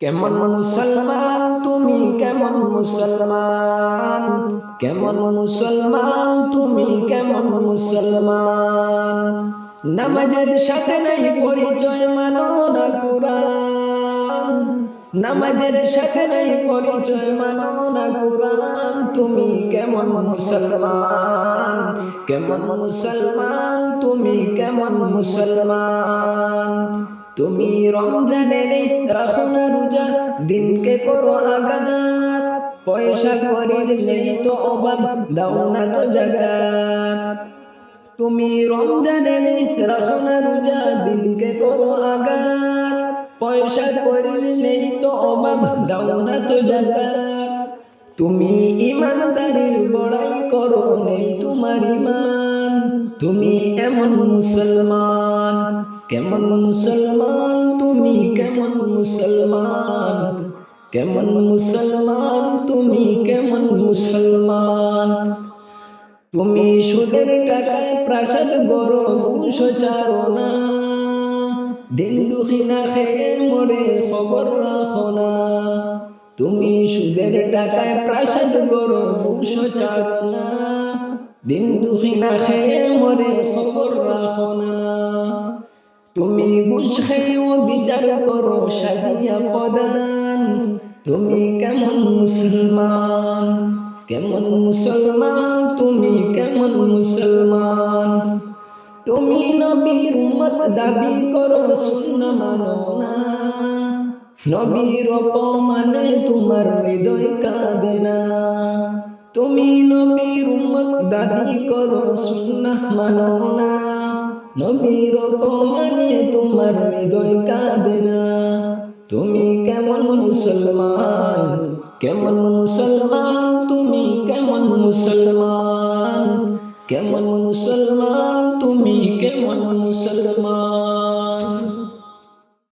কেমন মুসলমান তুমি কেমন মুসলমান? কেমন মুসলমান তুমি কেমন মুসলমান? নামাজের সাথে নাই পরিচয় মানো না কুরআন। নামাজের সাথে নাই পরিচয় মানো না কুরআন। তুমি কেমন মুসলমান? কেমন মুসলমান তুমি কেমন মুসলমান? তুমি রমজানের রাখো না রোজা, দিনকে করো আগাত পয়সা করির নেই তো অভাব, দাও না তো জাকাত। তুমি রমজানের রাখো না রোজা, দিনকে করো আগাত পয়সা করির নেই তো অভাব, দাও না তো জাকাত। তুমি ইমানদারির বড়াই করো, নেই তোমার ইমান। তুমি এমন মুসলমান কেমন মুসলমান, তুমি কেমন মুসলমান? কেমন মুসলমান, তুমি কেমন মুসলমান? তুমি সুদের টাকায় প্রাসাদ চারো না। দিন দুখিনা খেয়ে মরে খবর রাখো না। তুমি সুদের টাকায় প্রাসাদ গড়ো দুশো চারো না। দিন দুখিনা খেয়ে মরে ঘুষ খেয়েও বিচার করো, সাজিয়া প্রদান তুমি কেমন মুসলমান? কেমন মুসলমান? তুমি কেমন মুসলমান? তুমি নবীর উম্মত দাবি করো শূন্য মানো না। নবীর অপমানে তোমার হৃদয় কাঁদে না। তুমি নবীর উম্মত দাবি করো শূন্য মানো না। নবীর অপমানে তোমার হৃদয় কাঁদে না। তুমি কেমন মুসলমান? কেমন মুসলমান? তুমি কেমন মুসলমান? কেমন